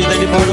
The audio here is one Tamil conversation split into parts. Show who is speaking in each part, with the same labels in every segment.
Speaker 1: guys 94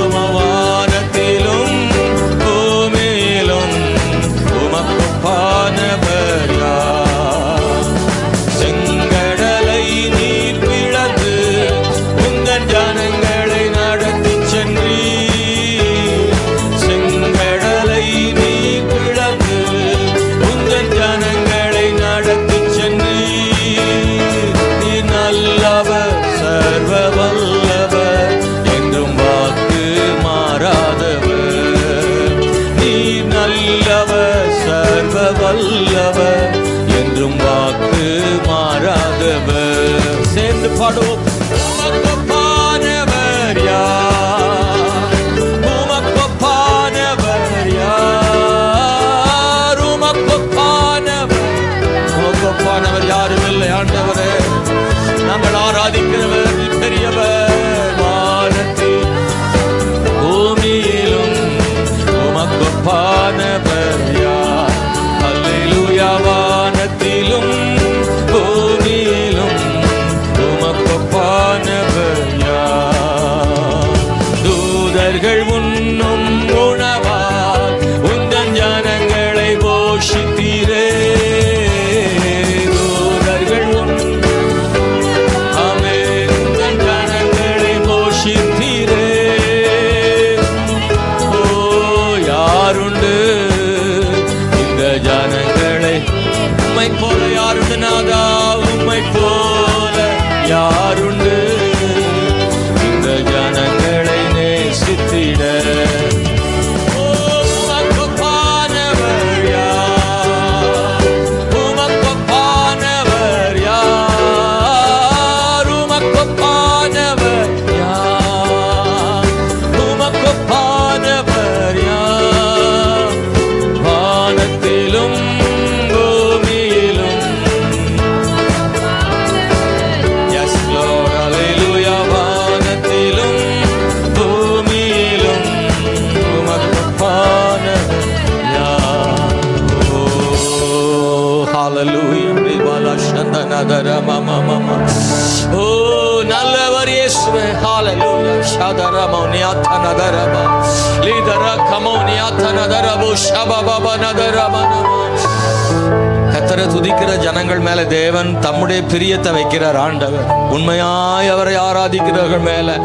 Speaker 1: ஜனங்கள் மேல தேவன் தம்முடைய பிரியத்தை வைக்கிறார் ஆண்டவர். உண்மையாய் அவரை ஆராதிக்கிறவர்கள் மேல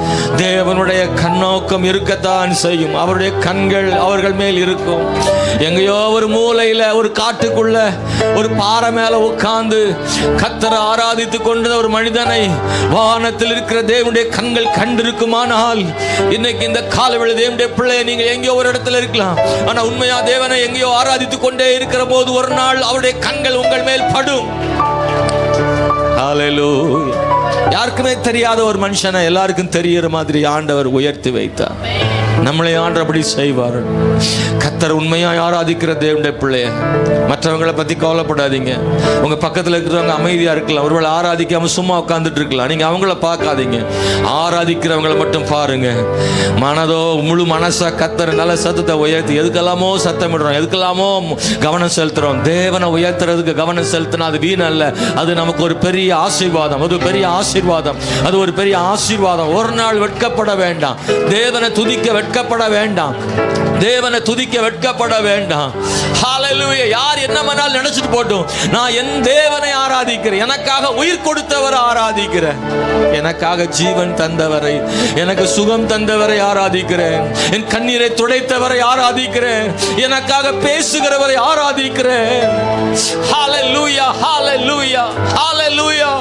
Speaker 1: தேவனுடைய கண்ணோக்கம் இருக்கத்தான் செய்யும். அவருடைய கண்கள் அவர்கள் மேல் இருக்கும். எங்கேயோ ஒரு மூலையில ஒரு காட்டுக்குள்ள ஒரு பாறை மேல உட்கார்ந்து கத்தரை ஆராதித்து கொண்ட ஒரு மனிதனை வானத்தில் இருக்கிற தேவனுடைய கண்கள் கண்டிருக்குமானால் இன்னைக்கு இந்த காலவெளி தேவனுடைய பிள்ளையை நீங்க எங்கேயோ ஒரு இடத்துல இருக்கலாம். ஆனா உண்மையா தேவனை எங்கேயோ ஆராதித்து கொண்டே இருக்கிற போது ஒரு நாள் அவருடைய கண்கள் உங்கள் மேல் படு Hallelujah. யாருக்குமே தெரியாத ஒரு மனுஷனை எல்லாருக்கும் தெரிகிற மாதிரி ஆண்டவர் உயர்த்தி வைத்தார் நம்மளை ஆண்டபடி செய்வார். கத்தர் உண்மையா ஆராதிக்கிற தேவனுடைய பிள்ளைய மற்றவங்களை பத்தி கவலைப்படாதீங்க. உங்க பக்கத்துல இருக்கிறவங்க அமைதியா இருக்கலாம். ஒருவேளை ஆராதிக்காம சும்மா உட்கார்ந்துட்டு இருக்கலாம். நீங்க அவங்கள பார்க்காதீங்க. ஆராதிக்கிறவங்களை மட்டும் பாருங்க. மனதோ முழு மனசா கத்தர் நல்ல சத்தத்தை உயர்த்தி எதுக்கெல்லாமோ சத்தமிடுறோம் எதுக்கெல்லாமோ கவனம் செலுத்துறோம். தேவனை உயர்த்துறதுக்கு கவனம் செலுத்தினா அது வீண் அல்ல. அது நமக்கு ஒரு பெரிய ஆசீர்வாதம். அது ஒரு பெரிய ஆசீர்வாதம். அது ஒரு பெரிய ஆசீர்வாதம். ஒரு நாள் வெட்கப்பட வேண்டாம். தேவனை துதிக்க வெட்க வெட்கப்பட வேண்டாம். தேவனை துதிக்க வெட்கப்பட வேண்டாம். ஹalleluya யார் என்ன வேணாலும் நினைச்சிட்டு போட்டும். நான் என் தேவனை ஆராதிக்கிறேன். எனக்காக உயிர் கொடுத்தவரை ஆராதிக்கிறேன். எனக்காக ஜீவன் தந்தவரை எனக்கு சுகம் தந்தவரை ஆராதிக்கிறேன். என் கண்ணீரை துடைத்தவரை ஆராதிக்கிறேன். எனக்காக பேசுகிறவரை ஆராதிக்கிறேன். ஹalleluya ஹalleluya ஹalleluya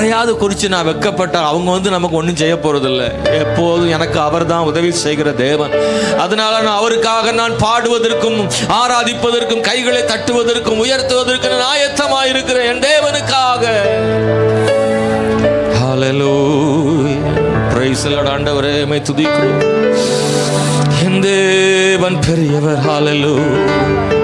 Speaker 1: யாரையாவது குறித்து நான் வெக்கப்பட்டால் அவங்க வந்து நமக்கு ஒன்றும் செய்ய போறதில்ல எப்போதும் எனக்கு அவர் தான் உதவி செய்கிற தேவன் அதனால நான் அவருக்காக நான் பாடுவதற்கும் ஆராதிப்பதற்கும் கைகளை தட்டுவதற்கும் உயர்த்துவதற்கு நான் ஆயத்தமாக இருக்கிறேன் என் தேவனுக்காக Hallelujah. Praise ஆண்டவரே துதிக்கிறோம் என் தேவன் பெரியவர் Hallelujah.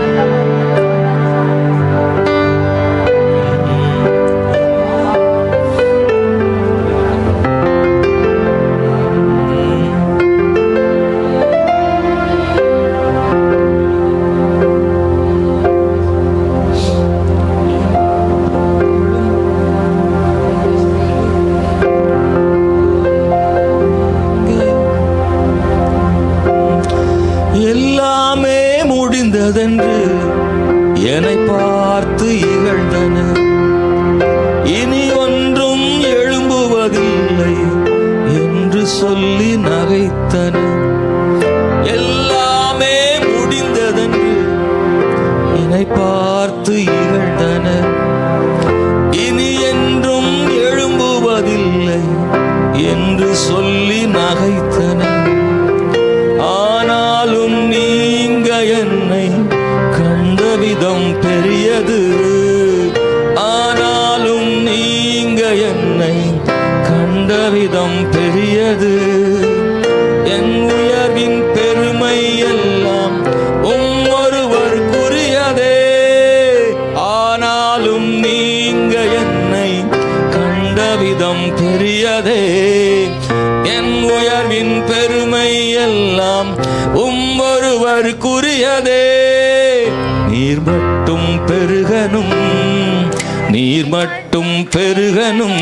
Speaker 1: நீர் மட்டும் பெருகனும்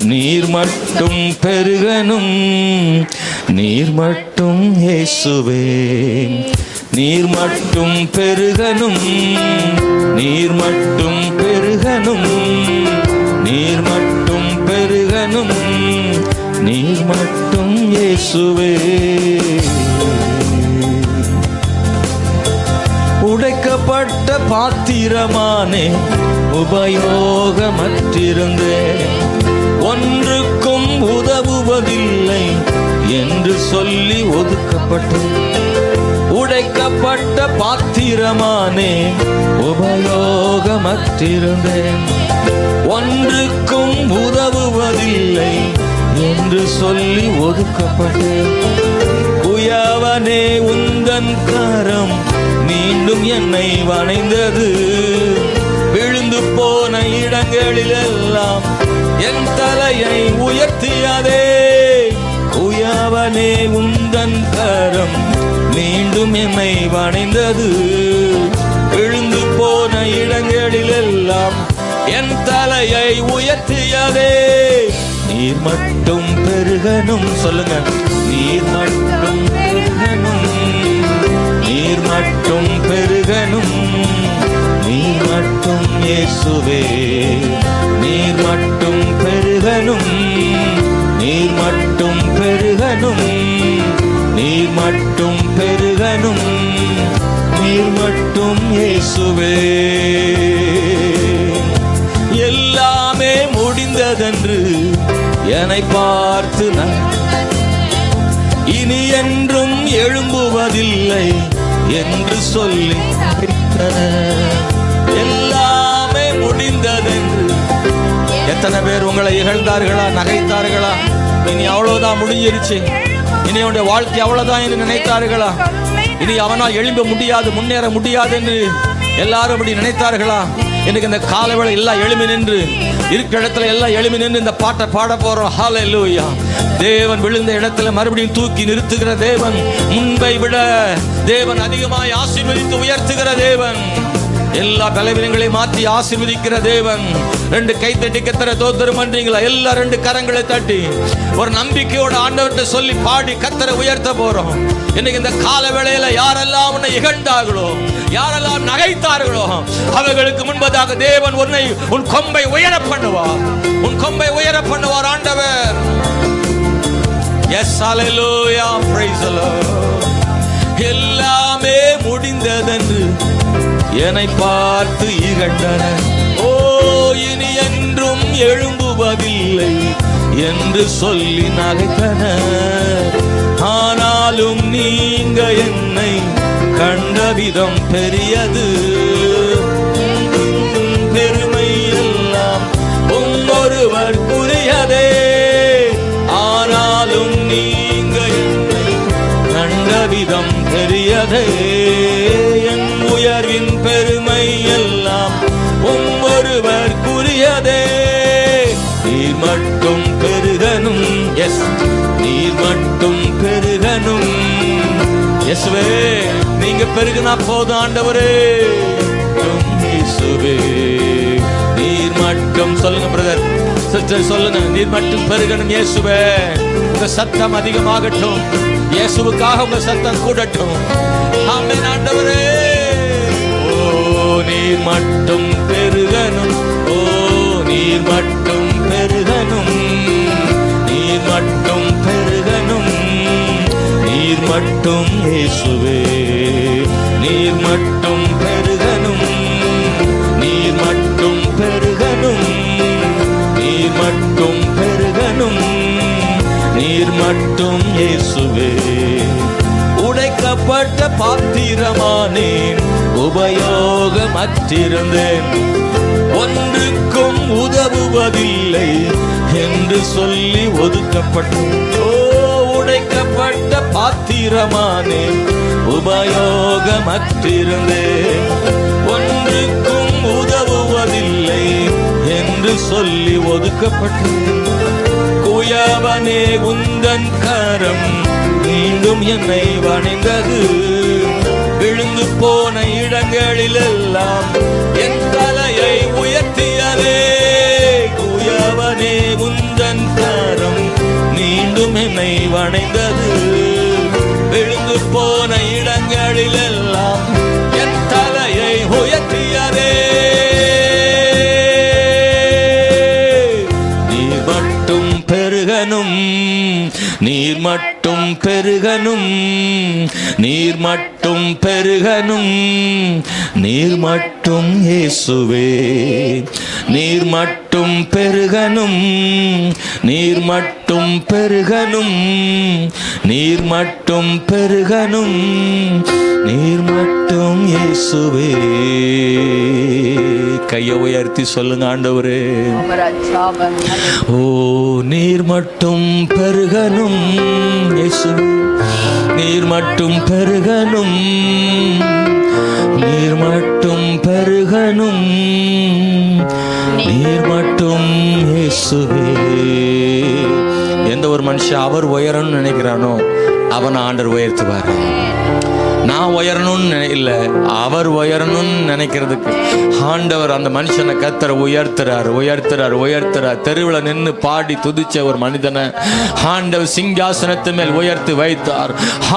Speaker 1: நீர் மட்டும் பெருகனும் நீர் மட்டும் இயேசுவே. நீர் மட்டும் பெருகனும் நீர் மட்டும் பெருகனும் நீர் மட்டும் பெருகனும் நீர் மட்டும் இயேசுவே. உடைக்கப்பட்ட பாத்திரமானே உபயோகமற்றிருந்தேன் ஒன்றுக்கும் உதவுவதில்லை என்று சொல்லி ஒதுக்கப்பட்டு உடைக்கப்பட்ட பாத்திரமானே உபயோகமற்றிருந்தேன் ஒன்றுக்கும் உதவுவதில்லை என்று சொல்லி ஒதுக்கப்பட்டேன் குயவனே உந்தன் கரம் மீண்டும் என்னை வணைந்தது. விழுந்து போன இடங்களிலெல்லாம் என் தலையை உயர்த்தியதே. குயவனே உந்தன் கரம் மீண்டும் என்னை வணைந்தது. விழுந்து போன இடங்களிலெல்லாம் என் தலையை உயர்த்தியதே. நீர் மட்டும் பெருகனும் சொல்லுங்க. நீர் மட்டும் பெருகனும் மட்டும் பெருகனும் நீ மட்டும் இயேசுவே. நீர் மட்டும் பெருகனும் நீர் மட்டும் பெருகனும் நீர் மட்டும் பெருகனும் நீர் மட்டும் இயேசுவே. எல்லாமே முடிந்ததென்று என்னை பா இனி என்றும் எழும்புவதில்லை என்று சொல்லி எல்லாமே முடிந்ததென்று. எத்தனை பேர் உங்களை இகழ்ந்தார்களா நகைத்தார்களா? இனி அவ்வளவுதான் முடிஞ்சிருச்சு. இனி அவனுடைய வாழ்க்கை அவ்வளவுதான் என்று நினைத்தார்களா? இனி அவனால் எழும்ப முடியாது முன்னேற முடியாது என்று எல்லாரும் அப்படி நினைத்தார்களா? எனக்கு இந்த காலவேளை எல்லாம் எழுமி நின்று இருக்கிற இடத்துல எல்லாம் எழுமி நின்று இந்த பாட்டை பாட போறோம். ஹalleluya தேவன் விழுந்த இடத்துல மறுபடியும் தூக்கி நிறுத்துகிற தேவன் முன்பை விட தேவன் அதிகமாய் ஆசீர்வதித்து உயர்த்துகிற தேவன். எல்லா பலவீனங்களை மாற்றி ஆசீர்வதிக்கிற தேவன். ரெண்டு கை தட்டி கத்தர தோத்தரும் பண்றீங்களா? எல்லா ரெண்டு கரங்களை தட்டி ஒரு நம்பிக்கையோட ஆண்டவர்கிட்ட சொல்லி பாடி கத்தரை உயர்த்த போறோம். இன்னைக்கு இந்த கால வேளையில யாரெல்லாம் உன்னை இகழ்ந்தார்களோ யாரெல்லாம் நகைத்தார்களோ அவர்களுக்கு முன்பதாக தேவன் உன்னை உன் கொம்பை உயர பண்ணுவார். உன் கொம்பை உயர பண்ணுவார் ஆண்டவர். எஸ் அலையிலோ praise எல்லாமே முடிந்ததென்று என்னை பார்த்து இகண்டன. ஓ இனி என்றும் எழும்புவதில்லை என்று சொல்லி நகைத்தன. ஆனாலும் நீங்க என்னை கண்ட விதம் பெரியது. நீங்க பெருகினா போதும் ஆண்டவரே. நீர் மட்டும் சொல்லுங்க பிரதர் சிஸ்டர் சொல்லுங்க. நீர் மட்டும் பெருகணும் இயேசுவே. உங்க சத்தம் அதிகமாகட்டும். இயேசுவுக்காக உங்க சத்தம் கூடட்டும். ஆமே ஆண்டவரே. ஓ நீர் மட்டும் பெருகணும். ஓ நீர் மட்டும் மட்டும் இயேசுவே. நீர் மட்டும் பெருகனும். நீர் மட்டும் பெருகனும். நீர் மட்டும் பெருகனும். நீர் மட்டும் இயேசுவே. உடைக்கப்பட்ட பாத்திரமானேன். உபயோகமற்றிருந்தேன். ஒன்றுக்கும் உதவுவதில்லை என்று சொல்லி ஒதுக்கப்பட்டேன். பாத்திரமானேன் உபயோகமற்றிருந்தேன் ஒன்றுக்கும் உதவுவதில்லை என்று சொல்லி ஒதுக்கப்பட்டிருந்தேன் குயவனே உந்தன் கரம் மீண்டும் என்னை வணிந்தது விழுந்து போன இடங்களிலெல்லாம் என் தலையை உயர்த்தியதே. குயவனே உந்தன் கரம் மீண்டும் என்னை வணைந்தது விழுந்து போன இடங்களிலெல்லாம் என் தலையை உயர்த்தியதே. நீர் மட்டும் பெருகனும் நீர் மட்டும் பெருகனும் நீர் மட்டும் பெருகனும் நீர் மட்டும் இயேசுவே. நீர் மட்டும் பெருகனும். நீர் மட்டும் பெருகனும். நீர் மட்டும் பெருகனும். நீர் மட்டும் இயேசுவே. கையை உயர்த்தி சொல்லுங்க ஆண்டவரே. ஓ நீர் மட்டும் பெருகனும். இயேசுவே. நீர் மட்டும் பெருகனும். பெருகனும் நீர் மட்டும் இயேசுவே. எந்த ஒரு மனுஷன் அவர் உயரணும்னு நினைக்கிறானோ அவன் ஆண்டர் உயர்த்துவார். நான் உயரணும்னு இல்லை அவர் உயரணும்னு நினைக்கிறதுக்கு ஆண்டவர் அந்த மனுஷனை கத்தரை உயர்த்துறார் உயர்த்துறார் உயர்த்துறார். தெருவில் நின்று பாடி துதிச்ச ஒரு மனிதனை ஆண்டவர் சிங்காசனத்து மேல் உயர்த்தி வைத்தார்.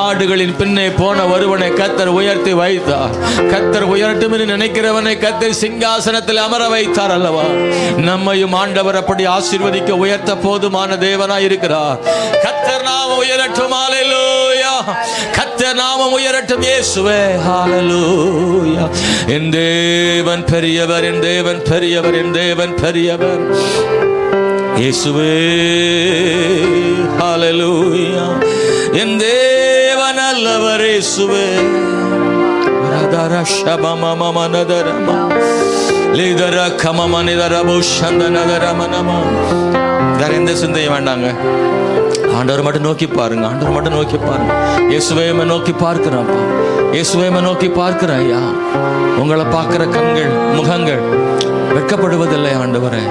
Speaker 1: ஆடுகளின் பின்னே போன ஒருவனை கத்தர் உயர்த்தி வைத்தார். கத்தர் உயரட்டும் என்று நினைக்கிறவனை கத்தர் சிங்காசனத்தில் அமர வைத்தார் அல்லவா? நம்மையும் ஆண்டவர் அப்படி ஆசீர்வதிக்க உயர்த்த போதுமான தேவனா இருக்கிறார். கத்தர் நாம உயரட்டும் கத்தர் நாம உயரட்டும் இயேசுவே ஹalleluya என் தேவன் பெரியவர் என் தேவன் பெரியவர் என் தேவன் பெரியவர். இயேசுவே ஹalleluya என் தேவன் அல்லவர் இயேசுவே. ரதர லிதர கமம நிதர வேற எந்த சிந்தையும் வேண்டாங்க. ஆண்டவர் மட்டும் நோக்கி பாருங்க ஆண்டவர் மட்டும் நோக்கி பாருங்க. இயேசுவேம நோக்கி பார்க்கிறப்பா இயேசுவேம நோக்கி பார்க்கிற ஐயா. உங்களை பார்க்கிற கண்கள் முகங்கள் வெட்கப்படுவதில்லை ஆண்டவரே.